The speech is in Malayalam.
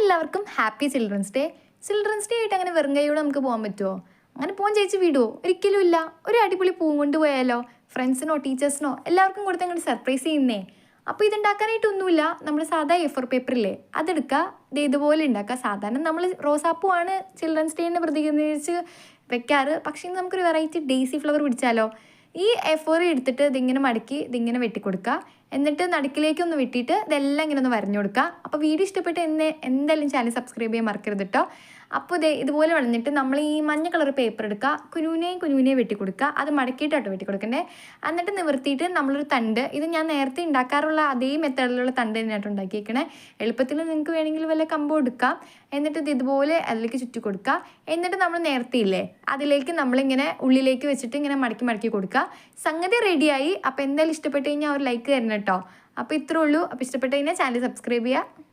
എല്ലാവർക്കും happy children's day. Children's day ആയിട്ട് അങ്ങനെ വെറും കൈയോടെ നമുക്ക് പോകാൻ പറ്റുമോ അങ്ങനെ പോകാൻ ചേച്ചി വിടുമോ ഒരിക്കലും ഇല്ല. ഒരു അടിപൊളി പൂ കൊണ്ട് പോയാലോ? ഫ്രണ്ട്സിനോ ടീച്ചേഴ്സിനോ എല്ലാവർക്കും കൊടുത്ത് അങ്ങോട്ട് സർപ്രൈസ് ചെയ്യുന്നേ. അപ്പോൾ ഇതുണ്ടാക്കാനായിട്ടൊന്നുമില്ല നമ്മൾ സാധാ എ ഫോർ പേപ്പറില്ലേ അതെടുക്കുക ഇത് ഇതുപോലെ ഉണ്ടാക്കുക സാധാരണ നമ്മൾ റോസാപ്പൂ ആണ് ചിൽഡ്രൻസ് ഡേനെ പ്രതികരിച്ച് വെക്കാറ്. പക്ഷേ ഇന്ന് നമുക്കൊരു വെറൈറ്റി ഡേസി ഫ്ലവർ പിടിച്ചാലോ? ഈ എ എടുത്തിട്ട് ഇതിങ്ങനെ മടക്കി ഇതിങ്ങനെ വെട്ടിക്കൊടുക്കുക എന്നിട്ട് നടുക്കിലേക്കൊന്ന് വിട്ടിട്ട് ഇതെല്ലാം ഇങ്ങനെ ഒന്ന് വരഞ്ഞു കൊടുക്കുക. അപ്പോൾ വീഡിയോ ഇഷ്ടപ്പെട്ട് എന്നെ എന്തായാലും ചാനൽ സബ്സ്ക്രൈബ് ചെയ്യാൻ മറക്കരുത് കേട്ടോ അപ്പോൾ ഇതേ ഇതുപോലെ വളഞ്ഞിട്ട് നമ്മൾ ഈ മഞ്ഞ കളർ പേപ്പർ എടുക്കുക. കുനുവിനെയും കുനുവിനെയും വെട്ടി കൊടുക്കുക. അത് മടക്കിയിട്ടാട്ടോ വെട്ടി കൊടുക്കണ്ടേ. എന്നിട്ട് നിവർത്തിയിട്ട് നമ്മളൊരു തണ്ട് ഇത് ഞാൻ നേരത്തെ ഉണ്ടാക്കാറുള്ള അതേ മെത്തേഡിലുള്ള തണ്ട് തന്നെയായിട്ട് ഉണ്ടാക്കിയേക്കണേ. എളുപ്പത്തിൽ നിങ്ങൾക്ക് വേണമെങ്കിൽ വല്ല കമ്പോ എടുക്കാം. എന്നിട്ട് ഇത് ഇതുപോലെ അതിലേക്ക് ചുറ്റി കൊടുക്കുക. എന്നിട്ട് നമ്മൾ നേരത്തെയില്ലേ അതിലേക്ക് നമ്മളിങ്ങനെ ഉള്ളിലേക്ക് വെച്ചിട്ട് ഇങ്ങനെ മടക്കി മടക്കി കൊടുക്കുക. സംഗതി റെഡിയായി അപ്പോൾ എന്തായാലും ഇഷ്ടപ്പെട്ട് കഴിഞ്ഞാൽ ഒരു ലൈക്ക് തരണം കേട്ടോ. അപ്പോൾ ഇത്രേ ഉള്ളൂ. അപ്പോൾ ഇഷ്ടപ്പെട്ട് കഴിഞ്ഞാൽ ചാനൽ സബ്സ്ക്രൈബ് ചെയ്യുക.